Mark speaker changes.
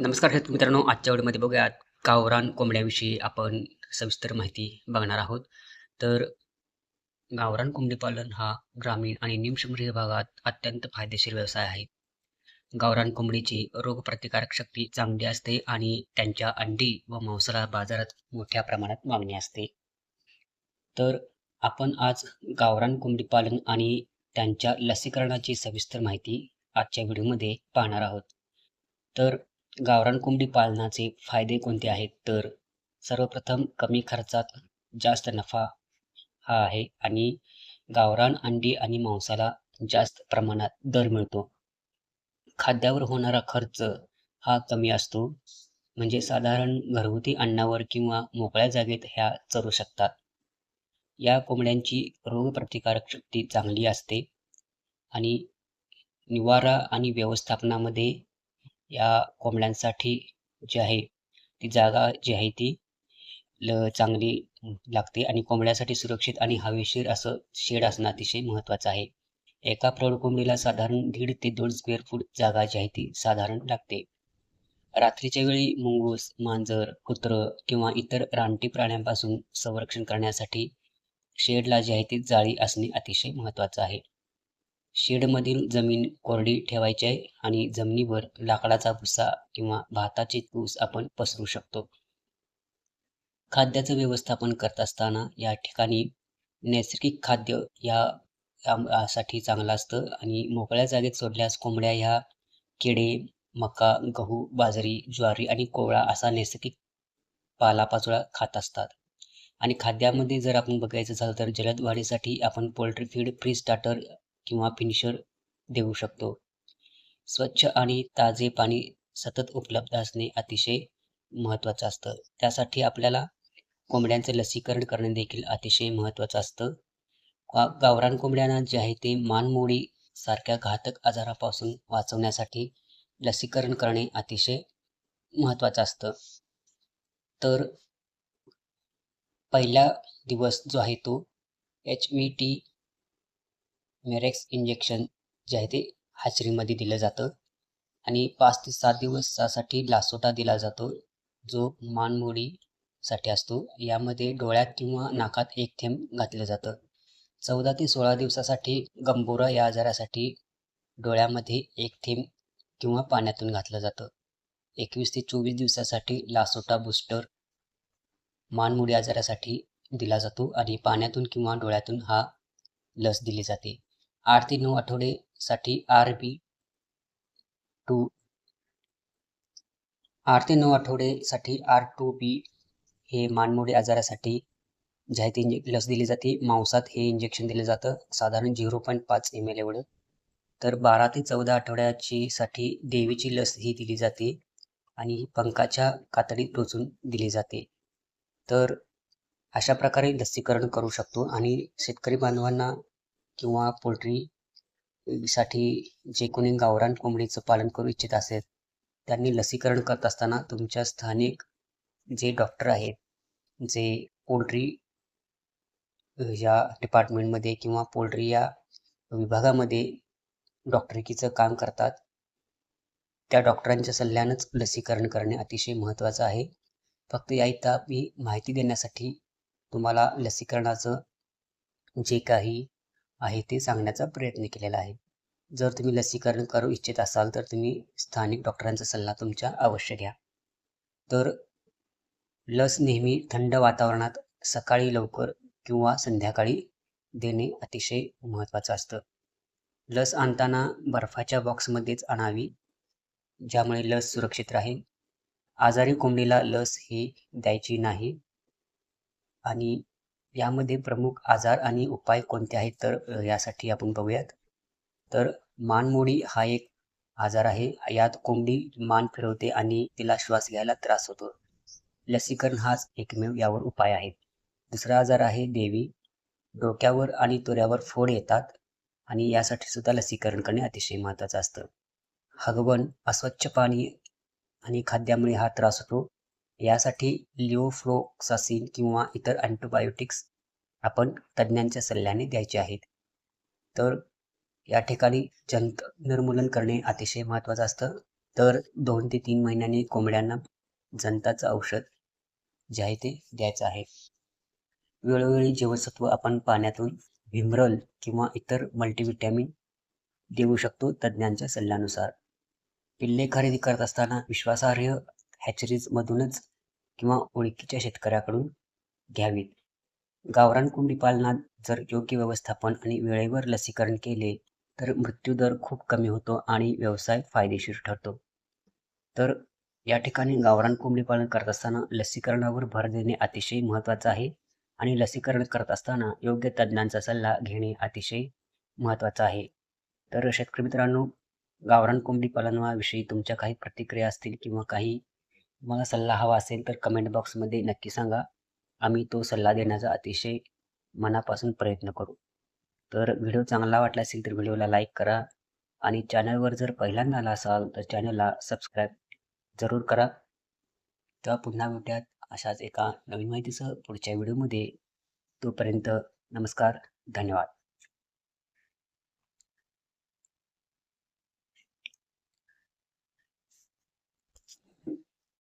Speaker 1: नमस्कार शेतकरी मित्रांनो आजच्या व्हिडिओमध्ये बघूयात गावरान कोंबड्याविषयी आपण सविस्तर माहिती बघणार आहोत. तर गावरान कोंबडी पालन हा ग्रामीण आणि निमशहरी भागात अत्यंत फायदेशीर व्यवसाय आहे. गावरान कोंबडीची रोगप्रतिकारक शक्ती चांगली असते आणि त्यांच्या अंडी व मांसाला बाजारात मोठ्या प्रमाणात मागणी असते. तर आपण आज गावरान कोंबडी पालन आणि त्यांच्या लसीकरणाची सविस्तर माहिती आजच्या व्हिडिओमध्ये पाहणार आहोत. तर गावरान कोंबडी पालनाचे फायदे कोणते आहेत? तर सर्वप्रथम कमी खर्चात जास्त नफा हा आहे आणि गावरान अंडी आणि मांसाला जास्त प्रमाणात दर मिळतो. खाद्यावर होणारा खर्च हा कमी असतो. म्हणजे साधारण घरगुती अन्नावर किंवा मोकळ्या जागेत ह्या चरू शकतात. या कोंबड्यांची रोगप्रतिकारक शक्ती चांगली असते आणि निवारा आणि व्यवस्थापनामध्ये या कोंबड्यांसाठी जी आहे ती जागा जी आहे ती ल चांगली लागते आणि कोंबड्यासाठी सुरक्षित आणि हवेशीर असं शेड असणं अतिशय महत्त्वाचं आहे. एका प्रौढ कोंबडीला साधारण दीड ते दोन स्क्वेअर फूट जागा जी आहे ती साधारण लागते. रात्रीच्या वेळी मुंगूस मांजर कुत्रं किंवा इतर रानटी प्राण्यांपासून संरक्षण करण्यासाठी शेडला जी आहे ती जाळी असणे अतिशय महत्त्वाचं आहे. शेडमधील जमीन कोरडी ठेवायची आहे आणि जमिनीवर लाकडाचा भुसा किंवा भाताचे तूस आपण पसरू शकतो. खाद्याचं व्यवस्थापन करत असताना या ठिकाणी नैसर्गिक खाद्य या साठी चांगलं असतं आणि मोकळ्या जागेत सोडल्यास कोंबड्या ह्या किडे मका गहू बाजरी ज्वारी आणि कोवळा असा नैसर्गिक पालापाचोळा खात असतात. आणि खाद्यामध्ये जर आपण बघायचं झालं तर जलद वाढीसाठी आपण पोल्ट्री फीड फ्री स्टार्टर किंवा फिनिशर देऊ शकतो. स्वच्छ आणि ताजे पाणी सतत उपलब्ध असणे अतिशय महत्त्वाचं असतं. त्यासाठी आपल्याला कोंबड्यांचे लसीकरण करणे देखील अतिशय महत्त्वाचं असतं. गावरान कोंबड्यांना जे आहे ते मानमोडी सारख्या घातक आजारापासून वाचवण्यासाठी लसीकरण करणे अतिशय महत्त्वाचं असतं. तर पहिला दिवस जो आहे तो H V T Marek's injection जे आहे ते हाचरीमध्ये दिलं जातं. आणि पाच ते सात दिवसासाठी लासोटा दिला जातो जो मानमोडीसाठी असतो. यामध्ये डोळ्यात किंवा नाकात एक थेंब घातलं जातं. चौदा ते सोळा दिवसासाठी गंभोरा या आजारासाठी डोळ्यामध्ये एक थेंब किंवा पाण्यातून घातलं जातं. एकवीस ते चोवीस दिवसासाठी लासोटा बूस्टर मानमुडी आजारासाठी दिला जातो. आणि पाण्यातून किंवा डोळ्यातून हा लस दिली जाते. आठ ते नऊ आठवडेसाठी आर बी टू. आठ ते नऊ आठवडेसाठी आर टू बी हे मानमोडे आजारासाठी जे इंजे लस दिली जाते. मांसात हे इंजेक्शन दिलं जातं. साधारण झिरो पॉईंट पाच एम एल एवढं. तर बारा ते चौदा आठवड्याची साठी देवीची लस ही दिली जाते आणि पंखाच्या कातडीत टोचून दिली जाते. तर अशा प्रकारे लसीकरण करू शकतो आणि शेतकरी बांधवांना किंवा पोल्ट्रीसाठी जे कोणी गावरान कोंबडीचं पालन करू इच्छित असेल त्यांनी लसीकरण करत असताना तुमच्या स्थानिक जे डॉक्टर आहेत जे पोल्ट्री या डिपार्टमेंटमध्ये किंवा पोल्ट्री या विभागामध्ये डॉक्टरकीचं काम करतात त्या डॉक्टरांच्या सल्ल्यानंच लसीकरण करणे अतिशय महत्त्वाचं आहे. फक्त या इथं मी माहिती देण्यासाठी तुम्हाला लसीकरणाचं जे काही आहे ते सांगण्याचा प्रयत्न केलेला आहे. जर तुम्ही लसीकरण करू इच्छित असाल तर तुम्ही स्थानिक डॉक्टरांचा सल्ला तुमच्या अवश्य घ्या. तर लस नेहमी थंड वातावरणात सकाळी लवकर किंवा संध्याकाळी देणे अतिशय महत्त्वाचं असतं. लस आणताना बर्फाच्या बॉक्समध्येच आणावी ज्यामुळे लस सुरक्षित राहील. आजारी कोंबडीला लस ही द्यायची नाही. आणि यामध्ये प्रमुख आजार आणि उपाय कोणते आहेत? तर यासाठी आपण बघूयात. तर मानमोडी हा एक आजार आहे. यात कोंबडी मान फिरवते आणि तिला श्वास घ्यायला त्रास होतो. लसीकरण हाच एकमेव यावर उपाय आहे. दुसरा आजार आहे देवी. डोक्यावर आणि तुऱ्यावर फोड येतात आणि यासाठी सुद्धा लसीकरण करणे अतिशय महत्त्वाचं असतं. हगवण अस्वच्छ पाणी आणि खाद्यामुळे हा त्रास होतो. यासाठी लिओफ्लोक्सासिन किंवा इतर अँटीबायोटिक्स आपण तज्ज्ञांच्या सल्ल्याने द्यायचे आहेत. तर या ठिकाणी जंत निर्मूलन करणे अतिशय महत्त्वाचं असतं. तर दोन ते तीन महिन्यांनी कोंबड्यांना जंताचं औषध जे आहे ते द्यायचं आहे. वेळोवेळी जीवनसत्व आपण पाण्यातून विमरल किंवा इतर मल्टीव्हिटॅमिन देऊ शकतो तज्ज्ञांच्या सल्ल्यानुसार. पिल्ले खरेदी करत असताना विश्वासार्ह हॅचरीजमधूनच किंवा ओळखीच्या शेतकऱ्याकडून घ्यावीत. गावरान कोंबडी पालनात जर योग्य व्यवस्थापन आणि वेळेवर लसीकरण केले तर मृत्यूदर खूप कमी होतो आणि व्यवसाय फायदेशीर ठरतो. तर या ठिकाणी गावरान कोंबडी पालन करत असताना लसीकरणावर भर देणे अतिशय महत्त्वाचं आहे आणि लसीकरण करत असताना योग्य तज्ज्ञांचा सल्ला घेणे अतिशय महत्त्वाचं आहे. तर शेतकरी मित्रांनो गावरान कोंबडी पालनाविषयी तुमच्या काही प्रतिक्रिया असतील किंवा काही तुम्हाला सल्ला हवा असेल तर कमेंट बॉक्समध्ये नक्की सांगा. आम्ही तो सल्ला देण्याचा अतिशय मनापासून प्रयत्न करू. तर व्हिडिओ चांगला वाटला असेल तर व्हिडिओला लाईक करा आणि चॅनलवर जर पहिल्यांदा आला असाल तर चॅनलला सबस्क्राईब जरूर करा. तेव्हा पुन्हा भेटूयात अशाच एका नवीन माहितीसह पुढच्या व्हिडिओमध्ये तोपर्यंत नमस्कार धन्यवाद.